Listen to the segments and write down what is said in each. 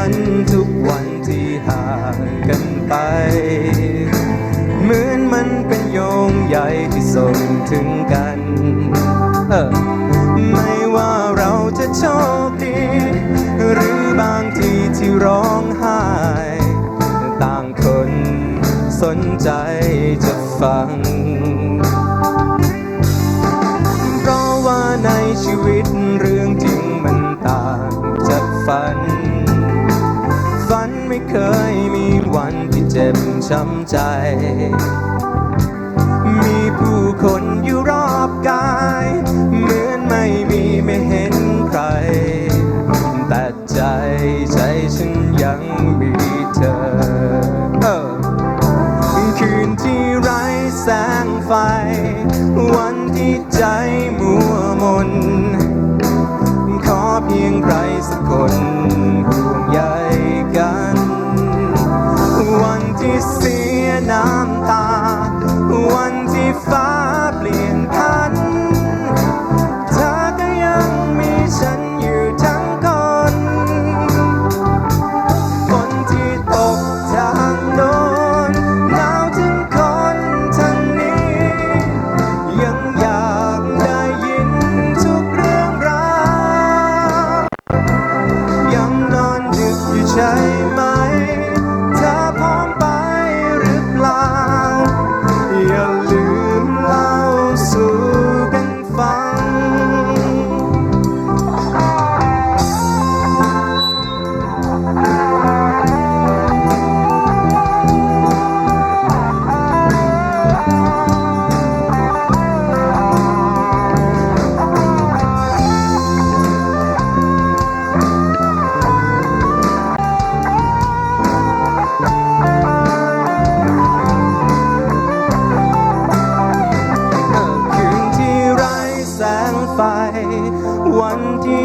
นั้นทุกวันที่ห่างกันไป เหมือนมันเป็นโยงใยที่ส่งถึงกัน เออไม่ว่าเราจะโชคดี หรือบางทีที่ร้องไห้ ต่างคนสนใจจะฟัง เคยมีวันที่เจ็บช้ำใจ มีผู้คนอยู่รอบกาย เหมือนไม่มีไม่เห็น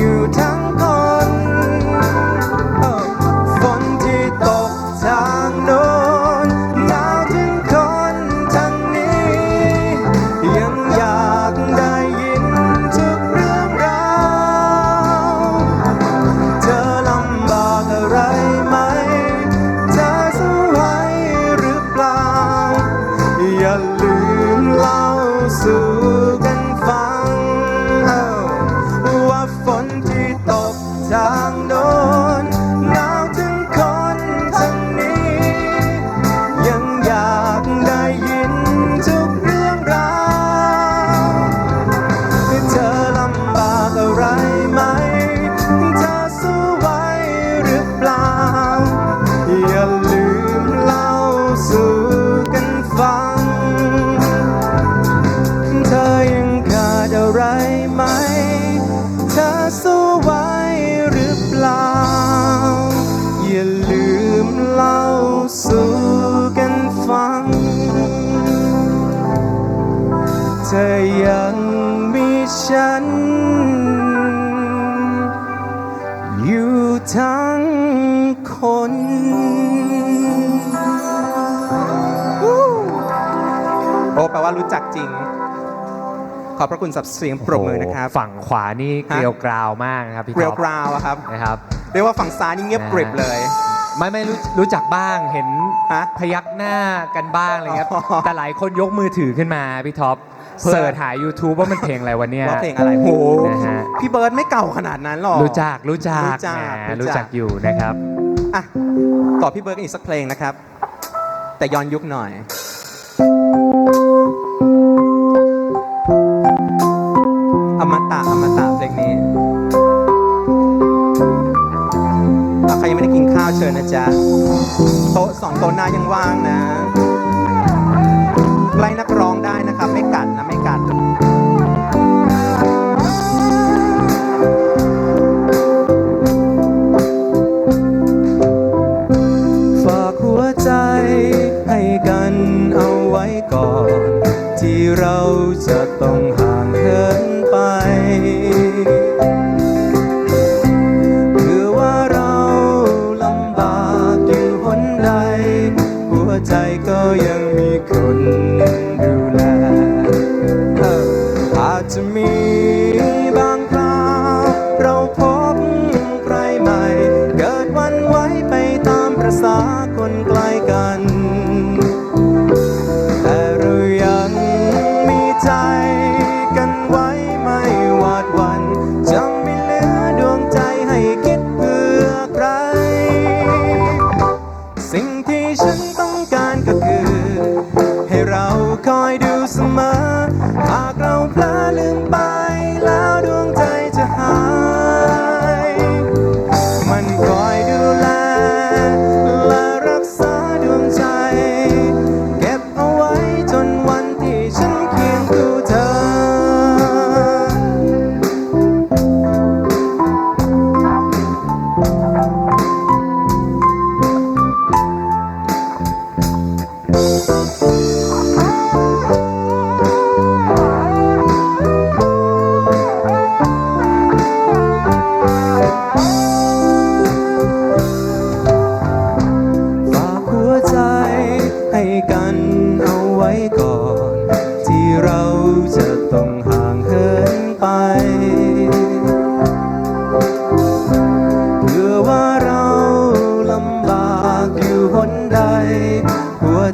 ู่ โอ้แปลว่ารู้จักจริง ขอบพระคุณสับเสียงปรบมือนะครับโโหฝั่งขวานี่เกลียวกราวมากนะครับพี่เกรียวท็อปกราวอะครับนะครับ เรียกว่าฝั่งซ้ายนี่เงียบกริบเลย ไม่ไม่รู้รู้จักบ้างเห็นฮะ พยักหน้ากันบ้างอะไรเงี้ยอ๋อ แต่หลายคนยกมือถือขึ้นมาพี่ท็อปเพื่อเสิร์ชหา YouTube ว่ามันเพลงอะไรวันเนี้ย ว่าเพลงอะไรโหนะฮะ พี่เบิร์ดไม่เก่าขนาดนั้นหรอก รู้จักรู้จักรู้จักแหมรู้จัก รู้จักอยู่นะครับ อะต่อพี่เบิร์ดกันอีกสักเพลงนะครับ แต่ย้อนยุคหน่อย ตะอมตะเพลงนี้ถ้าใครยังไม่ได้กินข้าวเชิญนะจ๊ะ โต๊ะสองโต๊ะหน้ายังว่างนะ ไล่นักร้องได้นะครับ ไม่กัดนะไม่กัดฝากหัวใจให้กันเอาไว้ก่อน ที่เราจะต้อง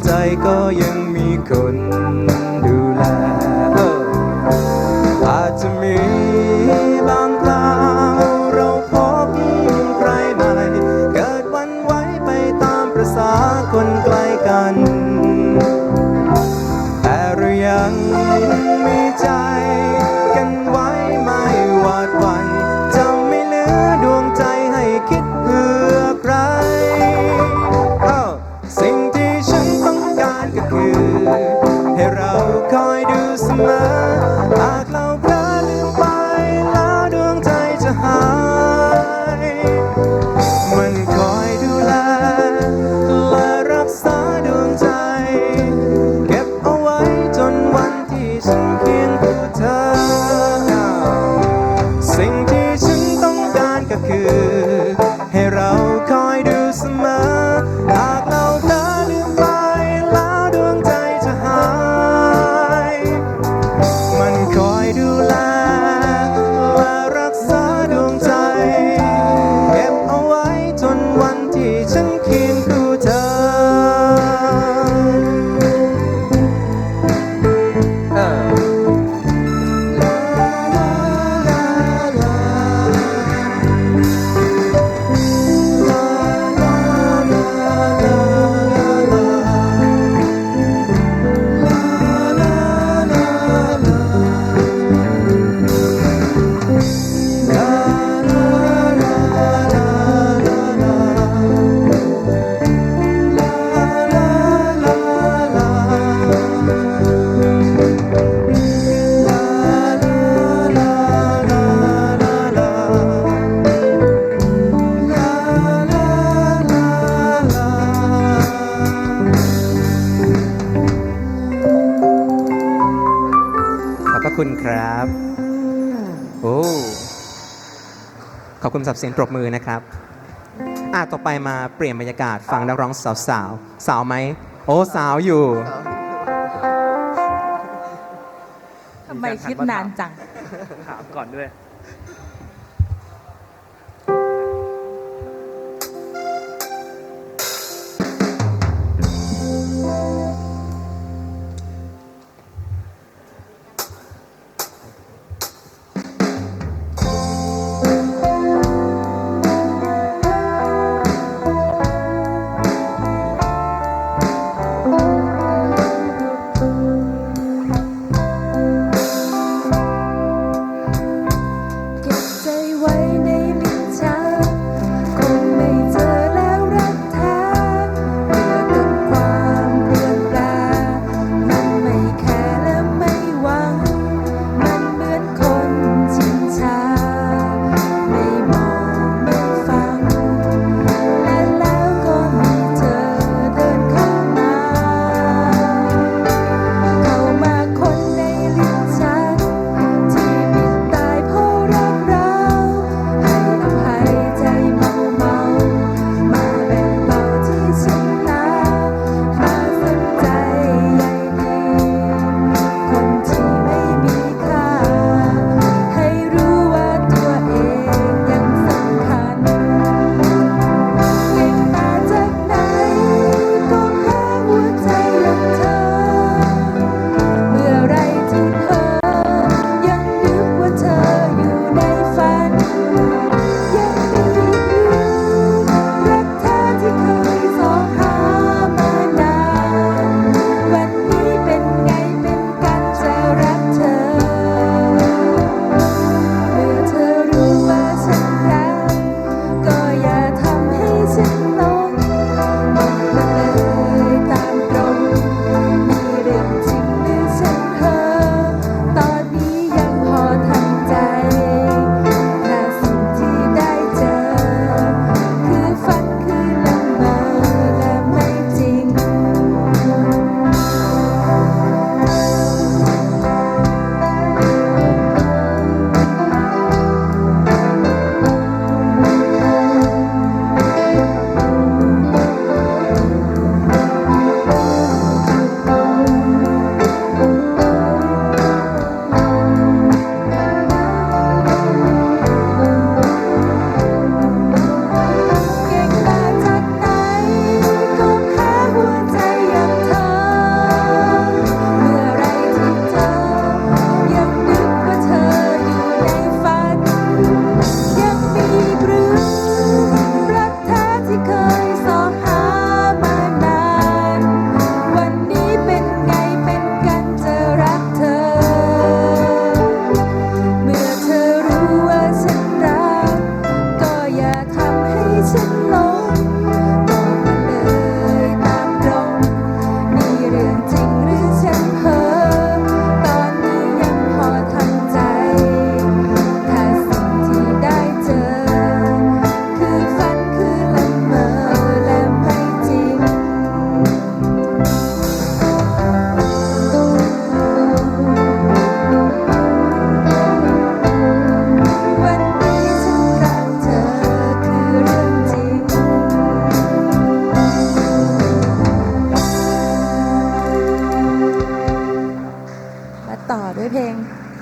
ใจก็ยังมีคน คุณสับเสียงปรบมือนะครับอะต่อไปมาเปลี่ยนบรรยากาศฟังนักร้องสาวสาวสาวไหมโอ้สาวอยู่ทำไมคิดนานจัง ถามก่อนด้วย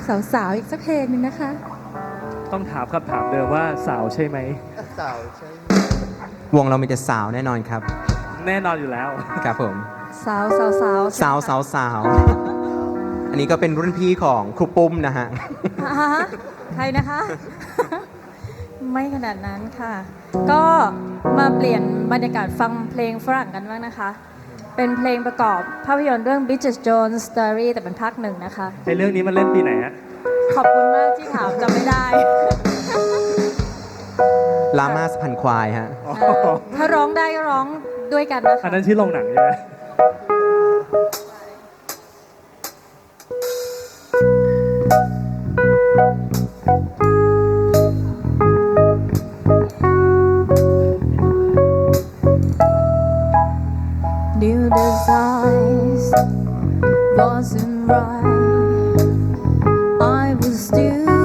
สาวๆ อีกสักเพลงหนึ่งนะคะ ต้องถามคำถามเดิมว่าสาวใช่ไหมวงเรามีแต่สาวแน่นอนครับ แน่นอนอยู่แล้ว ครับผมสาวสาวสาวสาวสาวสาวอันนี้ก็เป็นรุ่นพี่ของครูปุ้มนะฮะฮะใครนะคะ ไม่ขนาดนั้นค่ะ ก็มาเปลี่ยนบรรยากาศฟังเพลงฝรั่งกันบ้างนะคะ เป็นเพลงประกอบภาพยนตร์เรื่อง Bridget Jones Story แต่เป็นภาคหนึ่งนะคะในเรื่องนี้มันเล่นปีไหนฮะ ขอบคุณมากที่ถามจำไม่ได้ ลามาสพันควายฮะเออถ้าร้องได้ก็ร้องด้วยกันนะอันคะนั้นชื่อโรงหนังใช่ไหม you.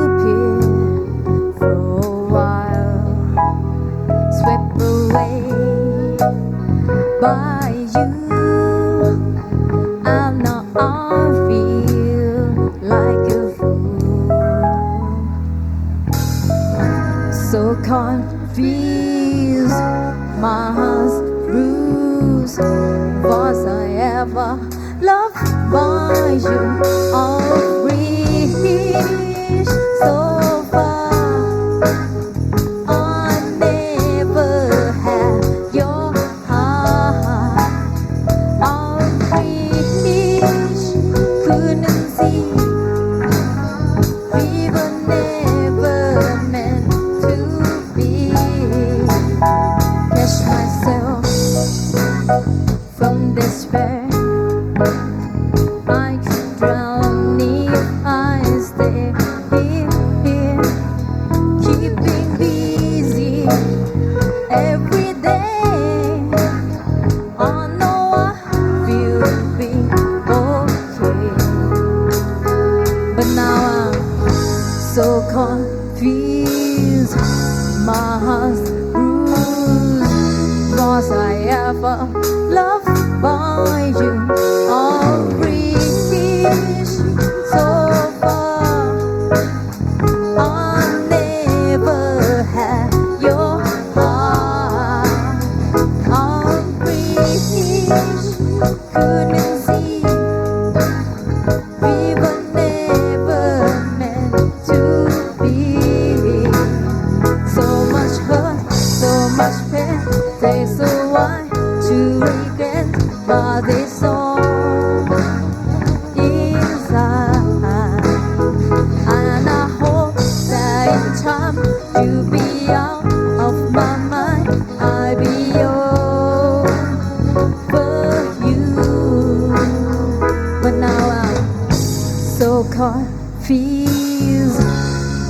So confused.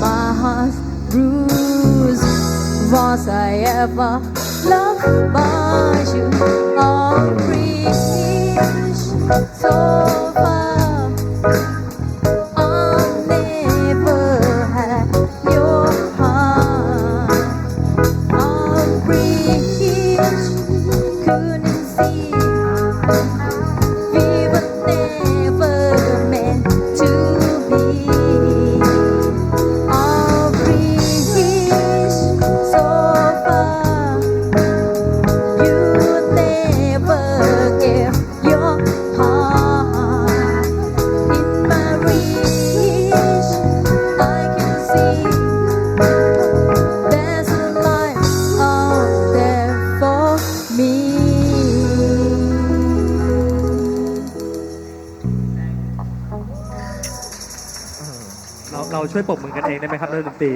My heart's bruised. Was I ever loved by you? I'll reach so far. วยปรบมือกันเองได้ไหมครับเรื่องดนตรี